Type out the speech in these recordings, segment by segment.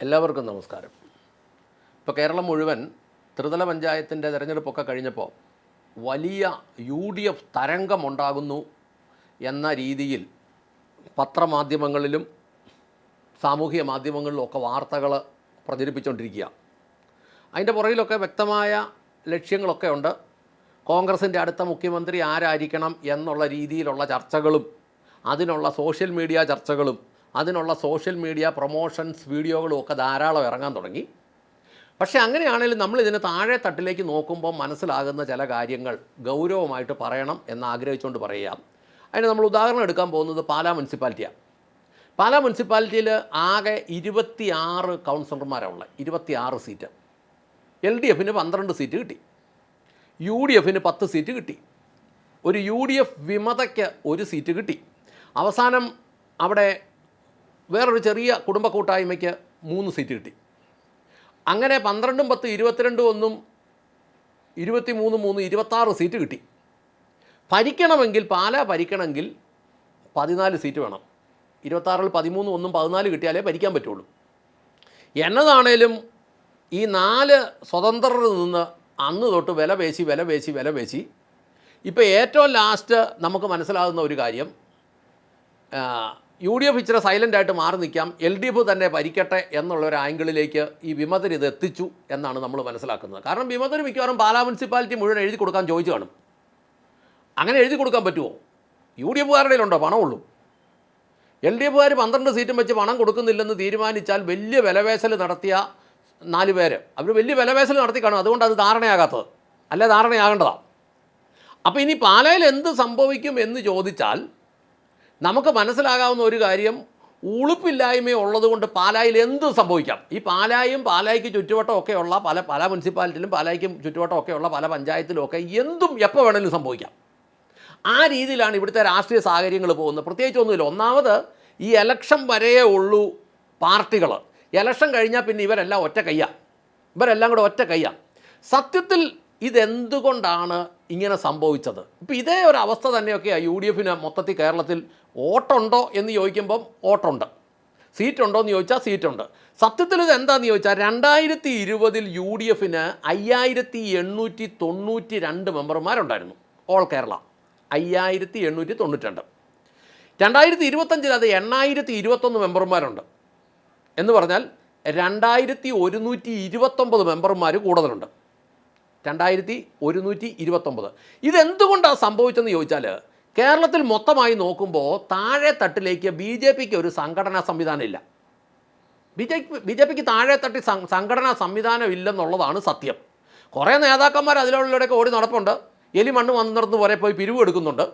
എല്ലാവർക്കും നമസ്കാരം. ഇപ്പോൾ കേരളം മുഴുവൻ ത്രിതല പഞ്ചായത്തിന്റെ തിരഞ്ഞെടുപ്പൊക്കെ കഴിഞ്ഞപ്പോൾ വലിയ യു ഡി എഫ് തരംഗമുണ്ടാകുന്നു എന്ന രീതിയിൽ പത്രമാധ്യമങ്ങളിലും സാമൂഹിക മാധ്യമങ്ങളിലും ഒക്കെ വാർത്തകൾ പ്രചരിപ്പിച്ചുകൊണ്ടിരിക്കുക അതിന്റെ പുറകിലൊക്കെ വ്യക്തമായ ലക്ഷ്യങ്ങളൊക്കെ ഉണ്ട്. കോൺഗ്രസിന്റെ അടുത്ത മുഖ്യമന്ത്രി ആരായിരിക്കണം എന്നുള്ള രീതിയിലുള്ള ചർച്ചകളും അതിനുള്ള സോഷ്യൽ മീഡിയ ചർച്ചകളും അതിനുള്ള സോഷ്യൽ മീഡിയ പ്രൊമോഷൻസ് വീഡിയോകളും ഒക്കെ ധാരാളം ഇറങ്ങാൻ തുടങ്ങി. പക്ഷേ അങ്ങനെയാണെങ്കിലും നമ്മൾ ഇതിന് താഴെ തട്ടിലേക്ക് നോക്കുമ്പോൾ മനസ്സിലാകുന്ന ചില കാര്യങ്ങൾ ഗൗരവമായിട്ട് പറയണം എന്ന് ആഗ്രഹിച്ചുകൊണ്ട് പറയാം അതിന് നമ്മൾ ഉദാഹരണം എടുക്കാൻ പോകുന്നത് പാലാ മുനിസിപ്പാലിറ്റിയാണ്. പാലാ മുനിസിപ്പാലിറ്റിയിൽ ആകെ ഇരുപത്തിയാറ് കൗൺസിലർമാരാണ് ഉള്ളത്. ഇരുപത്തിയാറ് സീറ്റ്. എൽ ഡി എഫിന് പന്ത്രണ്ട് സീറ്റ് കിട്ടി. യു ഡി എഫിന് പത്ത് സീറ്റ് കിട്ടി. ഒരു യു ഡി എഫ് വിമതയ്ക്ക് ഒരു സീറ്റ് കിട്ടി. അവസാനം അവിടെ വേറൊരു ചെറിയ കുടുംബ കൂട്ടായ്മയ്ക്ക് മൂന്ന് സീറ്റ് കിട്ടി. അങ്ങനെ പന്ത്രണ്ടും പത്ത് ഇരുപത്തിരണ്ടും ഒന്നും ഇരുപത്തി മൂന്ന് മൂന്ന് ഇരുപത്താറ് സീറ്റ് കിട്ടി. ഭരിക്കണമെങ്കിൽ പാല ഭരിക്കണമെങ്കിൽ പതിനാല് സീറ്റ് വേണം. ഇരുപത്താറിൽ പതിമൂന്ന് ഒന്നും പതിനാല് കിട്ടിയാലേ ഭരിക്കാൻ പറ്റുള്ളൂ. എന്നതാണേലും ഈ നാല് സ്വതന്ത്രരിൽ നിന്ന് അന്ന് തൊട്ട് വില പേശി വില പേശി വില പേശി. ഇപ്പോൾ ഏറ്റവും ലാസ്റ്റ് നമുക്ക് മനസ്സിലാകുന്ന ഒരു കാര്യം യു ഡി എഫ് ഇച്ചിരി സൈലന്റ് ആയിട്ട് മാറി നിൽക്കാം. എൽ ഡി എഫ് തന്നെ ഭരിക്കട്ടെ എന്നുള്ള ഒരു ആംഗിളിലേക്ക് ഈ വിമതർ ഇത് എത്തിച്ചു എന്നാണ് നമ്മൾ മനസ്സിലാക്കുന്നത്. കാരണം വിമതർ മിക്കവാറും പാലാ മുനിസിപ്പാലിറ്റി മുഴുവൻ എഴുതി കൊടുക്കാൻ ചോദിച്ചു കാണും. അങ്ങനെ എഴുതി കൊടുക്കാൻ പറ്റുമോ? യു ഡി എഫുകാരുടെ ഉണ്ടോ പണമുള്ളൂ. എൽ ഡി എഫുകാർ പന്ത്രണ്ട് സീറ്റും വെച്ച് പണം കൊടുക്കുന്നില്ലെന്ന് തീരുമാനിച്ചാൽ വലിയ വിലവേശൽ നടത്തിയ നാല് പേര്. അവർ വലിയ വിലവേശൽ നടത്തി കാണും. അതുകൊണ്ട് അത് ധാരണയാകാത്തത്. അല്ല? ധാരണയാകേണ്ടതാണ്. അപ്പോൾ ഇനി പാലയിൽ എന്ത് സംഭവിക്കും എന്ന് ചോദിച്ചാൽ നമുക്ക് മനസ്സിലാകാവുന്ന ഒരു കാര്യം ഉളുപ്പില്ലായ്മ ഉള്ളതുകൊണ്ട് പാലായിൽ എന്ത് സംഭവിക്കാം. ഈ പാലായും പാലായിക്ക് ചുറ്റുവട്ടം ഒക്കെയുള്ള പല പല മുനിസിപ്പാലിറ്റിയിലും പാലായിക്കും ചുറ്റുവട്ടം ഒക്കെയുള്ള പല പഞ്ചായത്തിലും ഒക്കെ എന്തും എപ്പോൾ വേണമെങ്കിലും സംഭവിക്കാം. ആ രീതിയിലാണ് ഇവിടുത്തെ രാഷ്ട്രീയ സാഹചര്യങ്ങൾ പോകുന്നത്. പ്രത്യേകിച്ച് ഒന്നുമില്ല. ഒന്നാമത് ഈ എലക്ഷൻ വരെയേ ഉള്ളൂ പാർട്ടികൾ. എലക്ഷൻ കഴിഞ്ഞാൽ പിന്നെ ഇവരെല്ലാം ഒറ്റ കയ്യ. ഇവരെല്ലാം കൂടെ ഒറ്റ കയ്യ. സത്യത്തിൽ ഇതെന്തുകൊണ്ടാണ് ഇങ്ങനെ സംഭവിച്ചത്? ഇപ്പോൾ ഇതേ ഒരു അവസ്ഥ തന്നെയൊക്കെയാണ് യു ഡി എഫിന് മൊത്തത്തിൽ കേരളത്തിൽ വോട്ടുണ്ടോ എന്ന് ചോദിക്കുമ്പം സീറ്റ് സീറ്റുണ്ടോ എന്ന് ചോദിച്ചാൽ സീറ്റുണ്ട്. സത്യത്തിൽ ഇത് എന്താണെന്ന് ചോദിച്ചാൽ രണ്ടായിരത്തി ഇരുപതിൽ യു ഡി എഫിന് അയ്യായിരത്തി എണ്ണൂറ്റി തൊണ്ണൂറ്റി രണ്ട് മെമ്പർമാരുണ്ടായിരുന്നു. ഓൾ കേരള. അയ്യായിരത്തി എണ്ണൂറ്റി തൊണ്ണൂറ്റി രണ്ട് രണ്ടായിരത്തി ഇരുപത്തഞ്ചിൽ അത് എണ്ണായിരത്തി ഇരുപത്തൊന്ന് മെമ്പർമാരുണ്ട്. എന്ന് പറഞ്ഞാൽ രണ്ടായിരത്തി ഒരുന്നൂറ്റി ഇരുപത്തൊമ്പത് മെമ്പർമാർ കൂടുതലുണ്ട്. രണ്ടായിരത്തി ഒരുന്നൂറ്റി ഇരുപത്തൊമ്പത് ഇതെന്തുകൊണ്ടാണ് സംഭവിച്ചതെന്ന് ചോദിച്ചാൽ കേരളത്തിൽ മൊത്തമായി നോക്കുമ്പോൾ താഴെ തട്ടിലേക്ക് ബി ജെ പിക്ക് ഒരു സംഘടനാ സംവിധാനം ഇല്ല. ബി ജെ ബി ജെ പിക്ക് താഴെ തട്ടി സംഘടനാ സംവിധാനം ഇല്ലെന്നുള്ളതാണ് സത്യം. കുറേ നേതാക്കന്മാർ അതിലുള്ളവരൊക്കെ ഓടി നടപ്പുണ്ട്. എലി മണ്ണ് വന്നു നടന്ന് പോലെ പോയി പിരിവ് എടുക്കുന്നുണ്ട്.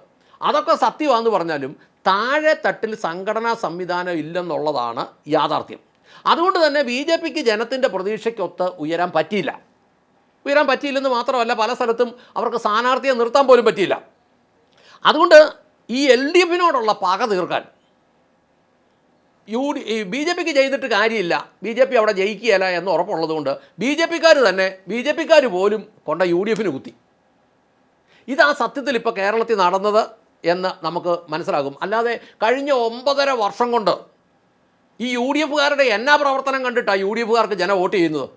അതൊക്കെ സത്യമാണെന്ന് പറഞ്ഞാലും താഴെ തട്ടിൽ സംഘടനാ സംവിധാനം ഇല്ലെന്നുള്ളതാണ് യാഥാർത്ഥ്യം. അതുകൊണ്ട് തന്നെ ബി ജെ പിക്ക് ജനത്തിന്റെ പ്രതീക്ഷയ്ക്കൊത്ത് ഉയരാൻ പറ്റിയില്ല. ഉയരാൻ പറ്റിയില്ലെന്ന് മാത്രമല്ല പല സ്ഥലത്തും അവർക്ക് സ്ഥാനാർത്ഥിയെ നിർത്താൻ പോലും പറ്റിയില്ല. അതുകൊണ്ട് ഈ എൽ ഡി എഫിനോടുള്ള പക തീർക്കാൻ. യു ഡി ബി ജെ പിക്ക് ചെയ്തിട്ട് കാര്യമില്ല. ബി ജെ പി അവിടെ ജയിക്കുകയില്ല എന്ന് ഉറപ്പുള്ളതുകൊണ്ട് ബി ജെ പിക്കാർ തന്നെ ബി ജെ പിക്കാർ പോലും കൊണ്ട യു ഡി എഫിന് കുത്തി. ഇതാ സത്യത്തിൽ ഇപ്പോൾ കേരളത്തിൽ നടന്നത് എന്ന് നമുക്ക് മനസ്സിലാകും. അല്ലാതെ കഴിഞ്ഞ ഒമ്പതര വർഷം കൊണ്ട് ഈ യു ഡി എഫുകാരുടെ എന്നാ പ്രവർത്തനം കണ്ടിട്ടാണ് യു ഡി എഫുകാർക്ക് ജനം വോട്ട് ചെയ്യുന്നത്?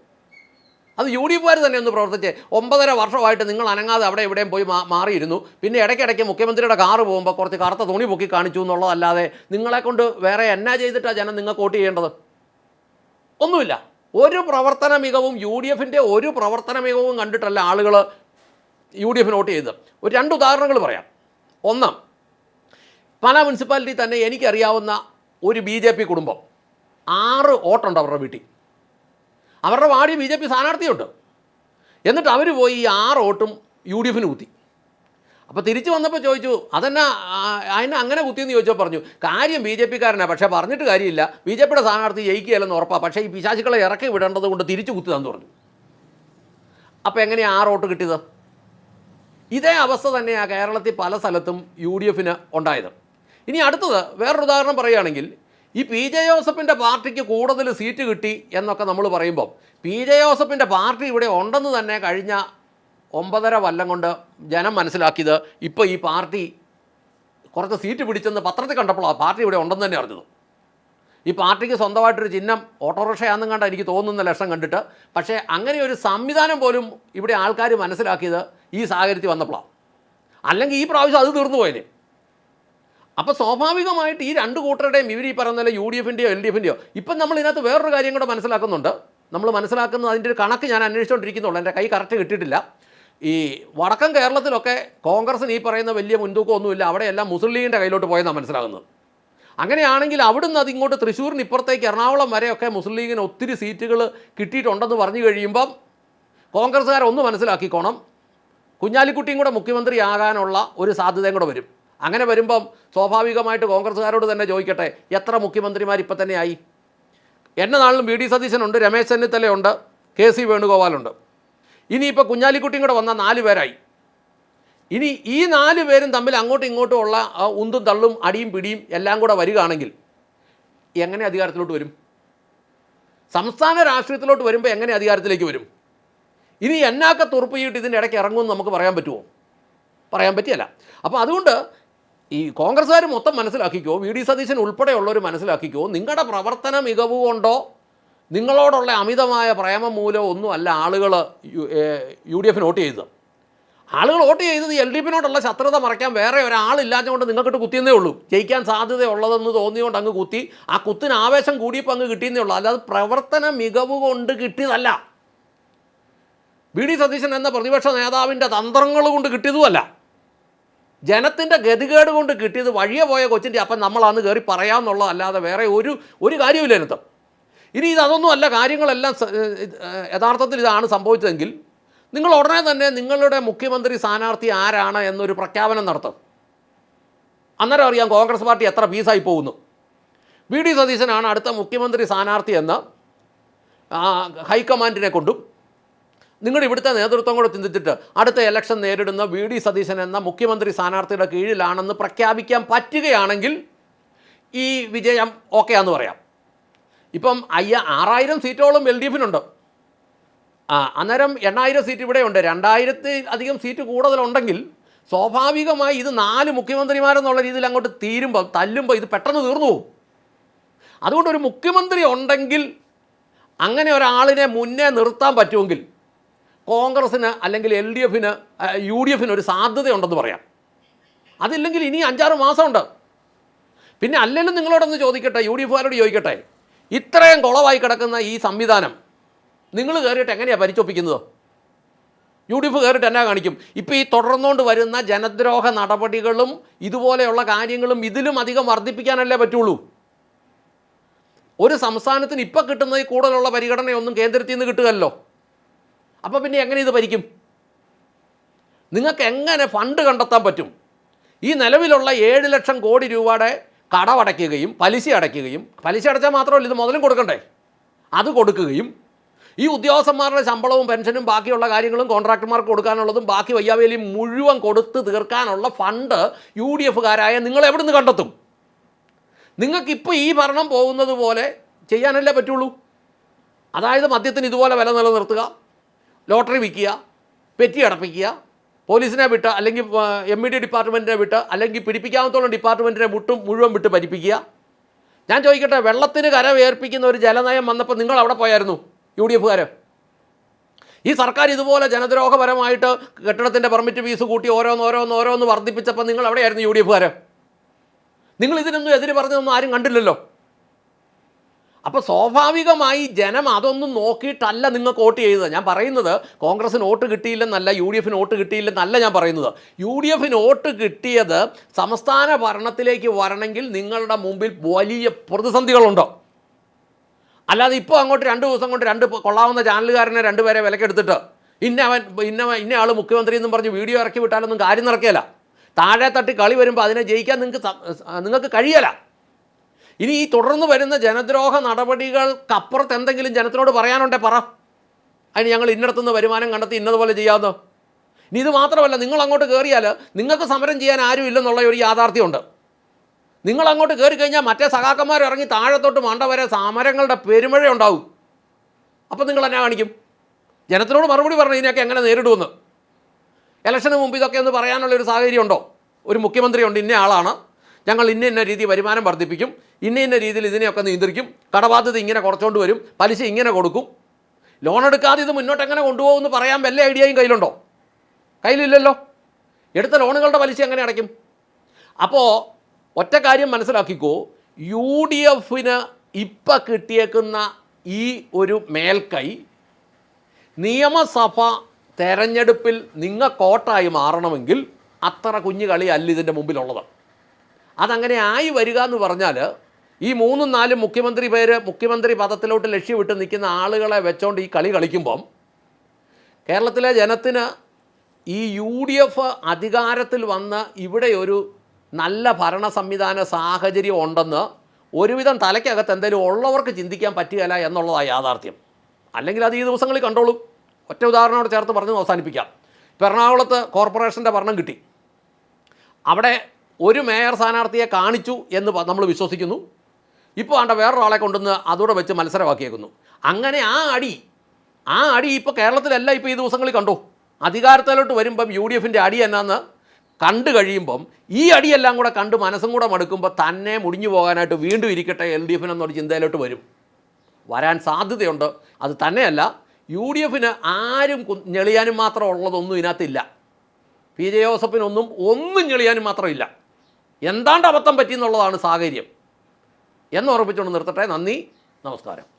അത് യു ഡി എഫുകാർ തന്നെ ഒന്ന് പ്രവർത്തിച്ച് ഒമ്പതര വർഷമായിട്ട് നിങ്ങൾ അനങ്ങാതെ അവിടെ എവിടെയും പോയി മാറിയിരുന്നു. പിന്നെ ഇടയ്ക്കിടയ്ക്ക് മുഖ്യമന്ത്രിയുടെ കാറ് പോകുമ്പോൾ കുറച്ച് കറുത്ത തുണി പൊക്കി കാണിച്ചു എന്നുള്ളതല്ലാതെ നിങ്ങളെ കൊണ്ട് വേറെ എന്നാ ചെയ്തിട്ടാണ് ജനം നിങ്ങൾക്ക് വോട്ട് ചെയ്യേണ്ടത്? ഒന്നുമില്ല. ഒരു പ്രവർത്തന മികവും യു ഡി എഫിന്റെ ഒരു പ്രവർത്തന മികവും കണ്ടിട്ടല്ല ആളുകൾ യു ഡി എഫിന് വോട്ട് ചെയ്തത്. ഒരു രണ്ട് ഉദാഹരണങ്ങൾ പറയാം. ഒന്ന് പല മുനിസിപ്പാലിറ്റി തന്നെ എനിക്കറിയാവുന്ന ഒരു ബി ജെ പി കുടുംബം. ആറ് വോട്ടുണ്ട് അവരുടെ വീട്ടിൽ. അവരുടെ വാർഡിൽ ബി ജെ പി സ്ഥാനാർത്ഥിയുണ്ട്. എന്നിട്ട് അവർ പോയി ഈ ആറ് വോട്ടും യു ഡി എഫിന് കുത്തി. അപ്പോൾ തിരിച്ചു വന്നപ്പോൾ ചോദിച്ചു അതെന്നാ അതിനെ അങ്ങനെ കുത്തിയെന്ന് ചോദിച്ചോ പറഞ്ഞു കാര്യം ബി ജെ പിക്കാരനാണ് പക്ഷേ പറഞ്ഞിട്ട് കാര്യമില്ല. ബി ജെ പിയുടെ സ്ഥാനാർത്ഥി ജയിക്കുകയല്ലെന്ന് ഉറപ്പാണ് പക്ഷേ ഈ പിശാചുക്കളെ ഇറക്കി വിടേണ്ടത് കൊണ്ട് തിരിച്ചു തന്നു പറഞ്ഞു. അപ്പോൾ എങ്ങനെയാണ് ആറ് വോട്ട് കിട്ടിയത്? ഇതേ അവസ്ഥ തന്നെയാണ് കേരളത്തിൽ പല സ്ഥലത്തും യു ഡി എഫിന് ഉണ്ടായത്. ഇനി അടുത്തത് വേറൊരു ഉദാഹരണം പറയുകയാണെങ്കിൽ ഈ പി ജെ ജോസഫിന്റെ പാർട്ടിക്ക് കൂടുതൽ സീറ്റ് കിട്ടി എന്നൊക്കെ നമ്മൾ പറയുമ്പം പി ജെ ജോസഫിന്റെ പാർട്ടി ഇവിടെ ഉണ്ടെന്ന് തന്നെ കഴിഞ്ഞ ഒമ്പതര കൊല്ലം കൊണ്ട് ജനം മനസ്സിലാക്കിയത് ഇപ്പോൾ ഈ പാർട്ടി കുറച്ച് സീറ്റ് പിടിച്ചെന്ന് പത്രത്തിൽ കണ്ടപ്പോൾ ആ പാർട്ടി ഇവിടെ ഉണ്ടെന്ന് തന്നെ അറിഞ്ഞത്. ഈ പാർട്ടിക്ക് സ്വന്തമായിട്ടൊരു ചിഹ്നം ഓട്ടോറിക്ഷയാണെന്നും കണ്ട എനിക്ക് തോന്നുന്ന ലക്ഷം കണ്ടിട്ട്. പക്ഷേ അങ്ങനെ ഒരു സംവിധാനം പോലും ഇവിടെ ആൾക്കാർ മനസ്സിലാക്കിയത് ഈ സാഹചര്യത്തിൽ വന്നപ്പോഴാണ് അല്ലെങ്കിൽ ഈ പ്രാവശ്യം അത് തീർന്നു പോയേനെ. അപ്പോൾ സ്വാഭാവികമായിട്ട് ഈ രണ്ട് കൂട്ടരുടെയും ഇവർ ഈ പറയുന്ന യു ഡി എഫിന്റെയോ എൽ ഡി എഫിന്റെയോ ഇപ്പം നമ്മൾ ഇതിനകത്ത് വേറൊരു കാര്യം കൂടെ മനസ്സിലാക്കുന്നുണ്ട്. നമ്മൾ മനസ്സിലാക്കുന്നത് അതിന്റെ ഒരു കണക്ക് ഞാൻ അന്വേഷിച്ചുകൊണ്ടിരിക്കുന്നുള്ളൂ എന്റെ കൈ കറക്റ്റ് കിട്ടിയിട്ടില്ല. ഈ വടക്കൻ കേരളത്തിലൊക്കെ കോൺഗ്രസിന് ഈ പറയുന്ന വലിയ മുൻതൂക്കമൊന്നുമില്ല. അവിടെയെല്ലാം മുസ്ലിം ലീഗിന്റെ കയ്യിലോട്ട് പോയെന്നാണ് മനസ്സിലാകുന്നത്. അങ്ങനെയാണെങ്കിൽ അവിടുന്ന് അതിങ്ങോട്ട് തൃശ്ശൂരിന് ഇപ്പുറത്തേക്ക് എറണാകുളം വരെയൊക്കെ മുസ്ലിം ലീഗിന് ഒത്തിരി സീറ്റുകൾ കിട്ടിയിട്ടുണ്ടെന്ന് പറഞ്ഞു കഴിയുമ്പം കോൺഗ്രസ്സുകാരൊന്ന് മനസ്സിലാക്കിക്കോണം. കുഞ്ഞാലിക്കുട്ടിയും കൂടെ മുഖ്യമന്ത്രിയാകാനുള്ള ഒരു സാധ്യതയും കൂടെ വരും. അങ്ങനെ വരുമ്പം സ്വാഭാവികമായിട്ട് കോൺഗ്രസ്സുകാരോട് തന്നെ ചോദിക്കട്ടെ എത്ര മുഖ്യമന്ത്രിമാർ ഇപ്പം തന്നെ ആയി എന്നെ നാളിലും വി ഡി സതീശനുണ്ട് രമേശ് ചെന്നിത്തലയുണ്ട് കെ സി വേണുഗോപാലുണ്ട്. ഇനിയിപ്പോൾ കുഞ്ഞാലിക്കുട്ടിയും കൂടെ വന്ന നാല് പേരായി. ഇനി ഈ നാല് പേരും തമ്മിൽ അങ്ങോട്ടും ഇങ്ങോട്ടും ഉള്ള ഉന്തും തള്ളും അടിയും പിടിയും എല്ലാം കൂടെ വരികയാണെങ്കിൽ എങ്ങനെ അധികാരത്തിലോട്ട് വരും? സംസ്ഥാന രാഷ്ട്രീയത്തിലോട്ട് വരുമ്പോൾ എങ്ങനെ അധികാരത്തിലേക്ക് വരും? ഇനി എന്നാക്കെ തുറപ്പിയിട്ട് ഇതിന്റെ ഇടയ്ക്ക് ഇറങ്ങുമെന്ന് നമുക്ക് പറയാൻ പറ്റുമോ പറയാൻ പറ്റിയല്ല. അപ്പോൾ അതുകൊണ്ട് ഈ കോൺഗ്രസ്സുകാർ മൊത്തം മനസ്സിലാക്കിക്കോ വി. ഡി. സതീശൻ ഉൾപ്പെടെയുള്ളവർ മനസ്സിലാക്കിക്കോ നിങ്ങളുടെ പ്രവർത്തന മികവ് കൊണ്ടോ നിങ്ങളോടുള്ള അമിതമായ പ്രേമം മൂലമോ ഒന്നും അല്ല ആളുകൾ യു ഡി എഫിന് വോട്ട് ചെയ്തത്. ആളുകൾ വോട്ട് ചെയ്തത് എൽ ഡി എഫിനോടുള്ള ശത്രുത മറയ്ക്കാൻ വേറെ ഒരാളില്ലാത്തതുകൊണ്ട് നിങ്ങൾക്കിട്ട് കുത്തിയെന്നേ ഉള്ളൂ. ജയിക്കാൻ സാധ്യതയുള്ളതെന്ന് തോന്നിയുകൊണ്ട് അങ്ങ് കുത്തി ആ കുത്തിന് ആവേശം കൂടിയപ്പോൾ അങ്ങ് കിട്ടിയെന്നേ ഉള്ളൂ. അല്ലാതെ പ്രവർത്തന മികവ് കൊണ്ട് കിട്ടിയതല്ല. വി. ഡി. സതീശൻ എന്ന പ്രതിപക്ഷ നേതാവിന്റെ തന്ത്രങ്ങൾ കൊണ്ട് കിട്ടിയതുമല്ല. ജനത്തിന്റെ ഗതികേട് കൊണ്ട് കിട്ടിയത് വഴിയെ പോയ കൊച്ചിന്റെ അപ്പം നമ്മളാന്ന് കയറി പറയാമെന്നുള്ളതല്ലാതെ വേറെ ഒരു ഒരു കാര്യമില്ല അതിനകത്ത് ഇനി ഇത് അതൊന്നും അല്ല കാര്യങ്ങളെല്ലാം യഥാർത്ഥത്തിൽ ഇതാണ് സംഭവിച്ചതെങ്കിൽ നിങ്ങൾ ഉടനെ തന്നെ നിങ്ങളുടെ മുഖ്യമന്ത്രി സ്ഥാനാർത്ഥി ആരാണ് എന്നൊരു പ്രഖ്യാപനം നടത്തും. അന്നേരം അറിയാം കോൺഗ്രസ് പാർട്ടി എത്ര പീസായി പോകുന്നു. വി ഡി സതീശനാണ് അടുത്ത മുഖ്യമന്ത്രി സ്ഥാനാർത്ഥി എന്ന് ഹൈക്കമാൻഡിനെ കൊണ്ടും നിങ്ങളുടെ ഇവിടുത്തെ നേതൃത്വം കൂടെ ചിന്തിച്ചിട്ട് അടുത്ത ഇലക്ഷൻ നേരിടുന്ന വി ഡി സതീശൻ എന്ന മുഖ്യമന്ത്രി സ്ഥാനാർത്ഥിയുടെ കീഴിലാണെന്ന് പ്രഖ്യാപിക്കാൻ പറ്റുകയാണെങ്കിൽ ഈ വിജയം ഓക്കെയാന്ന് പറയാം. ഇപ്പം അയ്യ ആറായിരം സീറ്റോളം എൽ ഡി എഫിനുണ്ട്. ആ അന്നേരം എണ്ണായിരം സീറ്റ് ഇവിടെ ഉണ്ട് രണ്ടായിരത്തി അധികം സീറ്റ് കൂടുതലുണ്ടെങ്കിൽ സ്വാഭാവികമായി ഇത് നാല് മുഖ്യമന്ത്രിമാരെന്നുള്ള രീതിയിൽ അങ്ങോട്ട് തീരുമ്പോൾ തല്ലുമ്പോൾ ഇത് പെട്ടെന്ന് തീർന്നു പോകും. അതുകൊണ്ട് ഒരു മുഖ്യമന്ത്രി ഉണ്ടെങ്കിൽ അങ്ങനെ ഒരാളിനെ മുന്നേ നിർത്താൻ പറ്റുമെങ്കിൽ കോൺഗ്രസ്സിന് അല്ലെങ്കിൽ എൽ ഡി എഫിന് യു ഡി എഫിന് ഒരു സാധ്യതയുണ്ടെന്ന് പറയാം. അതില്ലെങ്കിൽ ഇനി അഞ്ചാറ് മാസമുണ്ട്. പിന്നെ അല്ലെങ്കിലും നിങ്ങളോടൊന്ന് ചോദിക്കട്ടെ യു ഡി എഫുകാരോട് ചോദിക്കട്ടെ ഇത്രയും കുളവായി കിടക്കുന്ന ഈ സംവിധാനം നിങ്ങൾ കയറിയിട്ട് എങ്ങനെയാണ് പരിച്ചൊപ്പിക്കുന്നത് യു ഡി എഫ് കയറിയിട്ട് എന്നാ കാണിക്കും? ഇപ്പോൾ ഈ തുടർന്നുകൊണ്ട് വരുന്ന ജനദ്രോഹ നടപടികളും ഇതുപോലെയുള്ള കാര്യങ്ങളും ഇതിലും അധികം വർദ്ധിപ്പിക്കാനല്ലേ പറ്റുള്ളൂ. ഒരു സംസ്ഥാനത്തിന് ഇപ്പം ഈ കൂടുതലുള്ള പരിഗണനയൊന്നും കേന്ദ്രത്തിൽ നിന്ന് കിട്ടുകയല്ലോ. അപ്പോൾ പിന്നെ എങ്ങനെ ഇത് ഭരിക്കും? നിങ്ങൾക്ക് എങ്ങനെ ഫണ്ട് കണ്ടെത്താൻ പറ്റും? ഈ നിലവിലുള്ള ഏഴ് ലക്ഷം കോടി രൂപയുടെ കടമടയ്ക്കുകയും പലിശ അടയ്ക്കുകയും പലിശ അടച്ചാൽ മാത്രമല്ല ഇത് മുതലും കൊടുക്കണ്ടേ? അത് കൊടുക്കുകയും ഈ ഉദ്യോഗസ്ഥന്മാരുടെ ശമ്പളവും പെൻഷനും ബാക്കിയുള്ള കാര്യങ്ങളും കോൺട്രാക്ടർമാർക്ക് കൊടുക്കാനുള്ളതും ബാക്കി വയ്യാവേലിയും മുഴുവൻ കൊടുത്ത് തീർക്കാനുള്ള ഫണ്ട് യു ഡി എഫുകാരായ നിങ്ങൾ എവിടെ നിന്ന് കണ്ടെത്തും? നിങ്ങൾക്കിപ്പോൾ ഈ ഭരണം പോകുന്നത് പോലെ ചെയ്യാനല്ലേ പറ്റുള്ളൂ? അതായത് മദ്യത്തിന് ഇതുപോലെ വില നിലനിർത്തുക. ലോട്ടറി വിൽക്കുക പെറ്റി അടപ്പിക്കുക പോലീസിനെ വിട്ട് അല്ലെങ്കിൽ എം ഇ ഡി ഡിപ്പാർട്ട്മെന്റിനെ വിട്ട് അല്ലെങ്കിൽ പിടിപ്പിക്കാവുന്നതോളം ഡിപ്പാർട്ട്മെന്റിനെ മുട്ടും മുഴുവൻ വിട്ട് ഭരിപ്പിക്കുക ഞാൻ ചോദിക്കട്ടെ വെള്ളത്തിന് കര വേർപ്പിക്കുന്ന ഒരു ജലനയം വന്നപ്പോൾ നിങ്ങൾ അവിടെ പോയായിരുന്നു യു ഡി എഫുകാർ ഈ സർക്കാർ ഇതുപോലെ ജനദ്രോഹപരമായിട്ട് കെട്ടിടത്തിന്റെ പെർമിറ്റ് ഫീസ് കൂട്ടി ഓരോന്ന് ഓരോന്ന് ഓരോന്ന് വർദ്ധിപ്പിച്ചപ്പോൾ നിങ്ങൾ അവിടെയായിരുന്നു യു ഡി എഫുകാർ നിങ്ങൾ ഇതിനൊന്നും എതിര് പറഞ്ഞതൊന്നും ആരും കണ്ടില്ലല്ലോ. അപ്പോൾ സ്വാഭാവികമായി ജനം അതൊന്നും നോക്കിയിട്ടല്ല നിങ്ങൾക്ക് വോട്ട് ചെയ്യുന്നത്. ഞാൻ പറയുന്നത് കോൺഗ്രസിന് വോട്ട് കിട്ടിയില്ലെന്നല്ല യു ഡി എഫിന് വോട്ട് കിട്ടിയില്ലെന്നല്ല ഞാൻ പറയുന്നത്. യു ഡി എഫിന് വോട്ട് കിട്ടിയത് സംസ്ഥാന ഭരണത്തിലേക്ക് വരണമെങ്കിൽ നിങ്ങളുടെ മുമ്പിൽ വലിയ പ്രതിസന്ധികളുണ്ടോ. അല്ലാതെ ഇപ്പോൾ അങ്ങോട്ട് രണ്ട് ദിവസം കൊണ്ട് രണ്ട് കൊള്ളാവുന്ന ചാനലുകാരനെ രണ്ടുപേരെ വിലക്കെടുത്തിട്ട് ഇന്ന അവൻ ഇന്ന ഇന്ന ആൾ മുഖ്യമന്ത്രി എന്നും പറഞ്ഞ് വീഡിയോ ഇറക്കി വിട്ടാലൊന്നും കാര്യം നടക്കുകയില്ല. താഴെ തട്ടി കളി വരുമ്പോൾ അതിനെ ജയിക്കാൻ നിങ്ങൾക്ക് നിങ്ങൾക്ക് കഴിയല. ഇനി ഈ തുടർന്ന് വരുന്ന ജനദ്രോഹ നടപടികൾക്കപ്പുറത്ത് എന്തെങ്കിലും ജനത്തിനോട് പറയാനുണ്ടേ പറ. അതിന് ഞങ്ങൾ ഇന്നിടത്തുനിന്ന് വരുമാനം കണ്ടെത്തി ഇന്നതുപോലെ ചെയ്യാമെന്ന് ഇനി ഇത് മാത്രമല്ല നിങ്ങൾ അങ്ങോട്ട് കയറിയാൽ നിങ്ങൾക്ക് സമരം ചെയ്യാൻ ആരും ഇല്ലെന്നുള്ള ഒരു യാഥാർത്ഥ്യമുണ്ട്. നിങ്ങൾ അങ്ങോട്ട് കയറി കഴിഞ്ഞാൽ മറ്റേ സഖാക്കന്മാർ ഇറങ്ങി താഴത്തോട്ട് മണ്ട വരെ സമരങ്ങളുടെ പെരുമഴ ഉണ്ടാവും. അപ്പം നിങ്ങൾ എന്നാ കാണിക്കും. ജനത്തിനോട് മറുപടി പറഞ്ഞു ഇതിനൊക്കെ എങ്ങനെ നേരിടുമെന്ന്. ഇലക്ഷന് മുമ്പ് ഇതൊക്കെ ഒന്ന് പറയാനുള്ള ഒരു സാഹചര്യം ഉണ്ടോ ഒരു മുഖ്യമന്ത്രിയുണ്ട് ഇന്ന ആളാണ്. ഞങ്ങൾ ഇന്ന ഇന്ന രീതി വരുമാനം വർദ്ധിപ്പിക്കും. ഇന്ന ഇന്ന രീതിയിൽ ഇതിനെയൊക്കെ നിയന്ത്രിക്കും. കടബാധ്യത ഇങ്ങനെ കുറച്ചുകൊണ്ട് വരും. പലിശ ഇങ്ങനെ കൊടുക്കും. ലോൺ എടുക്കാതെ ഇത് മുന്നോട്ട് എങ്ങനെ കൊണ്ടുപോകും എന്ന് പറയാൻ വല്ല ഐഡിയയും കയ്യിലുണ്ടോ? കയ്യിലില്ലല്ലോ. എടുത്ത ലോണുകളുടെ പലിശ എങ്ങനെ അടയ്ക്കും? അപ്പോൾ ഒറ്റ കാര്യം മനസ്സിലാക്കിക്കോ. യു ഡി എഫിന് ഇപ്പം കിട്ടിയേക്കുന്ന ഈ ഒരു മേൽക്കൈ നിയമസഭ തെരഞ്ഞെടുപ്പിൽ നിങ്ങൾ കോട്ടായി മാറണമെങ്കിൽ അത്ര കുഞ്ഞു കളി അല്ല ഇതിന്റെ മുമ്പിലുള്ളത്. അതങ്ങനെ ആയി വരിക എന്ന് പറഞ്ഞാൽ ഈ മൂന്നും നാലും മുഖ്യമന്ത്രി പേര് മുഖ്യമന്ത്രി പദത്തിലോട്ട് ലക്ഷ്യമിട്ട് നിൽക്കുന്ന ആളുകളെ വെച്ചോണ്ട് ഈ കളി കളിക്കുമ്പം കേരളത്തിലെ ജനത്തിന് ഈ യു ഡി എഫ് അധികാരത്തിൽ വന്ന് ഇവിടെ ഒരു നല്ല ഭരണ സംവിധാന സാഹചര്യം ഉണ്ടെന്ന് ഒരുവിധം തലയ്ക്കകത്ത് എന്തെങ്കിലും ഉള്ളവർക്ക് ചിന്തിക്കാൻ പറ്റുകയില്ല എന്നുള്ളതാണ് യാഥാർത്ഥ്യം. അല്ലെങ്കിൽ അത് ഈ ദിവസങ്ങളിൽ കണ്ടോളും. ഒറ്റ ഉദാഹരണോട് ചേർത്ത് പറഞ്ഞ് അവസാനിപ്പിക്കാം. ഇപ്പോൾ എറണാകുളത്ത് കോർപ്പറേഷന്റെ ഭരണം കിട്ടി. അവിടെ ഒരു മേയർ സ്ഥാനാർത്ഥിയെ കാണിച്ചു എന്ന് നമ്മൾ വിശ്വസിക്കുന്നു. ഇപ്പോൾ ആണ്ട വേറൊരാളെ കൊണ്ടുവന്ന് അതോടെ വെച്ച് മത്സരമാക്കിയേക്കുന്നു. അങ്ങനെ ആ അടി ആ അടി ഇപ്പോൾ കേരളത്തിലല്ല ഇപ്പോൾ ഈ ദിവസങ്ങളിൽ കണ്ടു? അധികാരത്തിലോട്ട് വരുമ്പം യു ഡി എഫിന്റെ അടി എന്നാന്ന് കണ്ടു കഴിയുമ്പം ഈ അടിയെല്ലാം കൂടെ കണ്ട് മനസ്സും കൂടെ മടുക്കുമ്പോൾ തന്നെ മുടിഞ്ഞു പോകാനായിട്ട് വീണ്ടും ഇരിക്കട്ടെ എൽ ഡി എഫിനെന്നൊരു ചിന്തയിലോട്ട് വരും. വരാൻ സാധ്യതയുണ്ട്. അത് തന്നെയല്ല യു ഡി എഫിന് ആരും ഞെളിയാനും മാത്രം ഉള്ളതൊന്നും ഇതിനകത്തില്ല. പി ജെ ജോസഫിനൊന്നും ഒന്നും ഞെളിയാനും മാത്രമില്ല എന്താണ്ട് അബദ്ധം പറ്റിയെന്നുള്ളതാണ് സാഹചര്യം. എന്ന് ഉറപ്പിച്ചുകൊണ്ട് നിർത്തട്ടെ. നന്ദി. നമസ്കാരം.